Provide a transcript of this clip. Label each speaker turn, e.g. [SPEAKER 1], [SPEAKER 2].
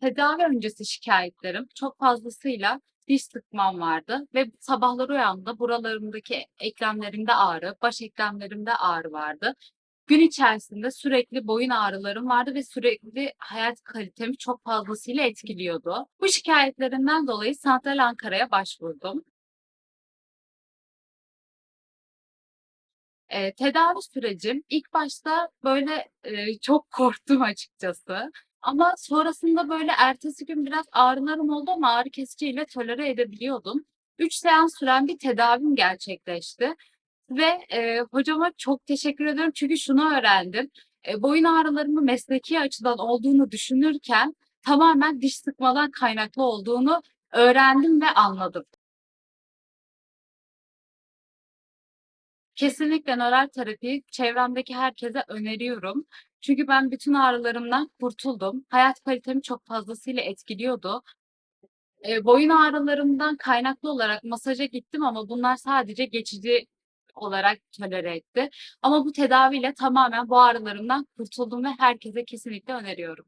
[SPEAKER 1] Tedavi öncesi şikâyetlerim çok fazlasıyla diş sıkmam vardı ve sabahları uyandığımda buralarımdaki eklemlerimde ağrı, baş eklemlerimde ağrı vardı. Gün içerisinde sürekli boyun ağrılarım vardı ve sürekli hayat kalitemi çok fazlasıyla etkiliyordu. Bu şikâyetlerimden dolayı Santral Ankara'ya başvurdum. Eee, tedavi sürecim ilk başta böyle, eee, çok korktum açıkçası ama sonrasında böyle ertesi gün biraz ağrılarım oldu ama ağrı kesiciyle tolere edebiliyordum. 3 seans süren bir tedavim gerçekleşti ve, eee, hocama çok teşekkür ediyorum çünkü şunu öğrendim. Eee, boyun ağrılarımın mesleki açıdan olduğunu düşünürken tamamen diş sıkmadan kaynaklı olduğunu öğrendim ve anladım. Kesinlikle nöral terapiyi çevremdeki herkese öneriyorum. Çünkü ben bütün ağrılarımdan kurtuldum. Hayat kalitemi çok fazlasıyla etkiliyordu. Eee, boyun ağrılarımdan kaynaklı olarak masaja gittim ama bunlar sadece geçici olarak tolere etti. Ama bu tedaviyle tamamen bu ağrılarımdan kurtuldum ve herkese kesinlikle öneriyorum.